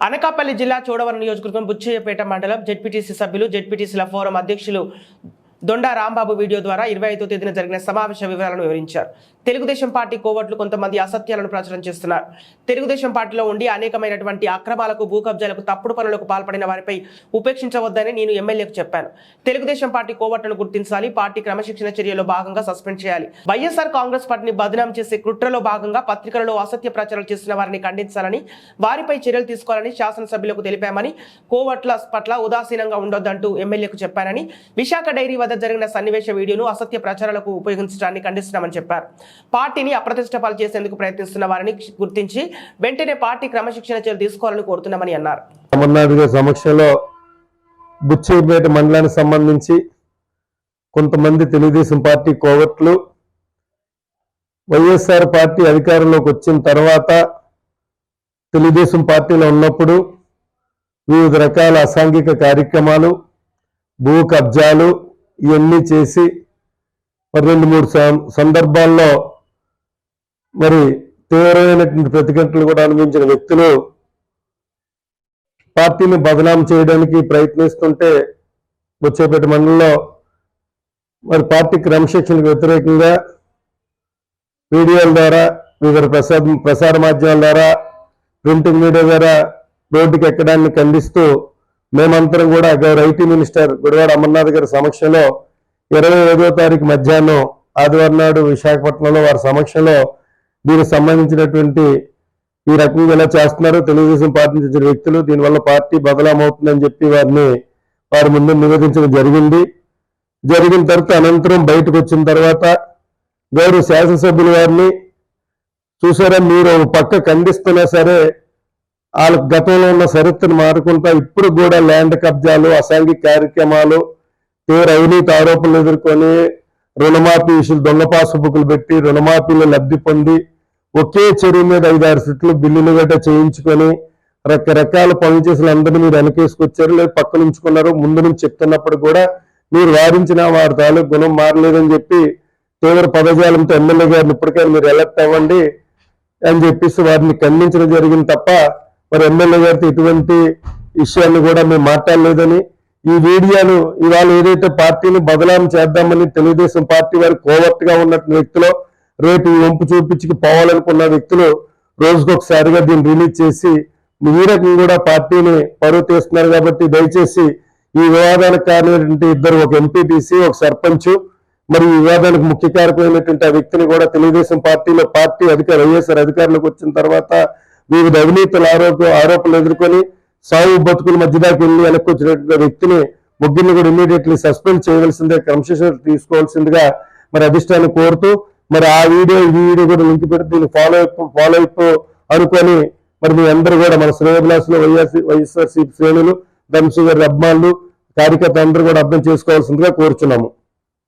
అనకాపల్లి జిల్లా చోడవరం నియోజకవర్గం బుచ్చయ్యపేట మండలం జెడ్పీటీసీ సభ్యులు జెడ్పీటీసీల ఫోరం అధ్యక్షులు దొండా రాంబాబు వీడియో ద్వారా ఇరవై ఐదో తేదీన జరిగిన సమావేశ వివరాలను వివరించారు. తెలుగుదేశం పార్టీ కోవట్లు కొంతమంది అసత్యాలను ప్రచారం చేస్తున్నారు. తెలుగుదేశం పార్టీలో ఉండి అనేకమైనటువంటి అక్రమాలకు భూ కబ్జాలకు తప్పుడు పనులకు పాల్పడిన వారిపై ఉపేక్షించవద్దని నేను ఎమ్మెల్యేకు చెప్పాను. తెలుగుదేశం పార్టీ కోవట్లను గుర్తించాలి పార్టీ క్రమశిక్షణ చర్యలో భాగంగా సస్పెండ్ చేయాలి. వైఎస్ఆర్ కాంగ్రెస్ పార్టీని బదనాం చేసే కుట్రలో భాగంగా పత్రికలలో అసత్య ప్రచారాలు చేసిన వారిని ఖండించాలని వారిపై చర్యలు తీసుకోవాలని శాసనసభ్యులకు తెలిపామని కోవట్ల పట్ల ఉదాసీనంగా ఉండొద్దంటూ ఎమ్మెల్యేకు చెప్పానని విశాఖ డైరీ వద్ద జరిగిన సన్నివేశ వీడియోను అసత్య ప్రచారాలకు ఉపయోగించడాన్ని ఖండిస్తున్నామని చెప్పారు. పార్టీని అప్రతిష్టపాలు చేసేందుకు ప్రయత్నిస్తున్న వారిని గుర్తించి వెంటనే పార్టీ క్రమశిక్షణ చర్యలు తీసుకోవాలని కోరుతున్నామని అన్నారు. అమర్నాథ్ గారి సమక్షంలో బుచ్చేపేట మండలానికి సంబంధించి కొంతమంది తెలుగుదేశం పార్టీ కోవట్లు వైఎస్ఆర్ పార్టీ అధికారంలోకి వచ్చిన తర్వాత తెలుగుదేశం పార్టీలో ఉన్నప్పుడు వివిధ రకాల అసాంఘిక కార్యక్రమాలు భూ కబ్జాలు ఇవన్నీ చేసి మరి రెండు మూడు సందర్భాల్లో మరి తీవ్రమైనటువంటి ప్రతిఘటనలు కూడా అనుభవించిన వ్యక్తులు పార్టీని బదనాం చేయడానికి ప్రయత్నిస్తుంటే వచ్చేపేట మండలంలో మరి పార్టీ క్రమశిక్షణకు వ్యతిరేకంగా వీడియోల ద్వారా వివిధ ప్రసార ప్రసార మాధ్యమాల ద్వారా ప్రింటింగ్ మీడియా ద్వారా రోడ్డుకి ఎక్కడాన్ని ఖండిస్తూ మేమంతరం కూడా గౌరవ ఐటీ మినిస్టర్ గుడివాడ అమర్నాథ్ గారి సమక్షంలో ఇరవై ఐదో తారీఖు మధ్యాహ్నం ఆదివారం నాడు విశాఖపట్నంలో వారి సమక్షంలో దీనికి సంబంధించినటువంటి ఈ రకంగా ఎలా చేస్తున్నారు తెలుగుదేశం పార్టీ నుంచి వచ్చిన వ్యక్తులు దీనివల్ల పార్టీ బదలామవుతుందని చెప్పి వారిని వారి ముందు నివేదించడం జరిగింది. జరిగిన తర్వాత అనంతరం బయటకు వచ్చిన తర్వాత గౌరవ శాసనసభ్యుల వారిని చూసారా మీరు ఒక పక్క ఖండిస్తున్నా సరే వాళ్ళ గతంలో ఉన్న చరిత్రను మారుకుంటా ఇప్పుడు కూడా ల్యాండ్ కబ్జాలు అసాంఘిక కార్యక్రమాలు తీవ్ర అవినీతి ఆరోపణలు ఎదుర్కొని రుణమాఫీ ఇష్యూలు దొంగ పాసుబుక్లు పెట్టి రుణమాఫీలో లబ్ధి పొంది ఒకే చెరువు మీద ఐదారు సెట్లు బిల్లులు గట్రా చేయించుకొని రకరకాల పనులు చేసిన అందరినీ మీరు వెనకేసుకొచ్చారు లేదు పక్కనుంచుకున్నారు. ముందు నుంచి చెప్తున్నప్పుడు కూడా మీరు వారించిన వారి తాలూకు గుణం మారలేదని చెప్పి తీవ్ర పదజాలంతో ఎమ్మెల్యే గారిని ఇప్పటికైనా మీరు ఎలక్ట్ అవ్వండి అని చెప్పేసి వారిని ఖండించడం జరిగింది తప్ప మరి ఎమ్మెల్యే గారితో ఎటువంటి విషయాన్ని కూడా మేము మాట్లాడలేదని ఈ వీడియోను ఇవాళ ఏదైతే పార్టీని బదలాం చేద్దామని తెలుగుదేశం పార్టీ వారు కోవర్ట్గా ఉన్నటువంటి వ్యక్తులు రేపు ఈ వంపు చూపించుకు పోవాలనుకున్న వ్యక్తులు రోజుకొకసారిగా దీన్ని రిలీజ్ చేసి ఈ రకం కూడా పార్టీని పరువు తీస్తున్నారు కాబట్టి దయచేసి ఈ వివాదానికి కారణమైనటువంటి ఇద్దరు ఒక ఎంపీటీసీ ఒక సర్పంచ్ మరి ఈ వివాదానికి ముఖ్య కారకమైనటువంటి ఆ వ్యక్తిని కూడా తెలుగుదేశం పార్టీలో పార్టీ అధికార వైఎస్ఆర్ అధికారులకు వచ్చిన తర్వాత వివిధ అవినీతుల ఆరోప ఆరోపణలు ఎదుర్కొని సాగు బతుకుల మధ్య దాకా వెళ్ళి వెనక్కొచ్చినటువంటి వ్యక్తిని ముగ్గురిని కూడా ఇమీడియట్లీ సస్పెండ్ చేయవలసిందే క్రమశిక్షణ తీసుకోవాల్సిందిగా మరి అధిష్టానం కోరుతూ మరి ఆ వీడియో ఈ వీడియో కూడా లింక్ పెడితే దీన్ని ఫాలో అప్ ఫాలో అప్ అనుకొని మరి మీ అందరూ కూడా మన శ్రేయభిలాసులు వైఎస్ వైఎస్ఆర్సీ శ్రేణులు ధనుసు గారి అభిమానులు కార్యకర్త అందరూ కూడా అర్థం చేసుకోవాల్సిందిగా కోరుచున్నాము.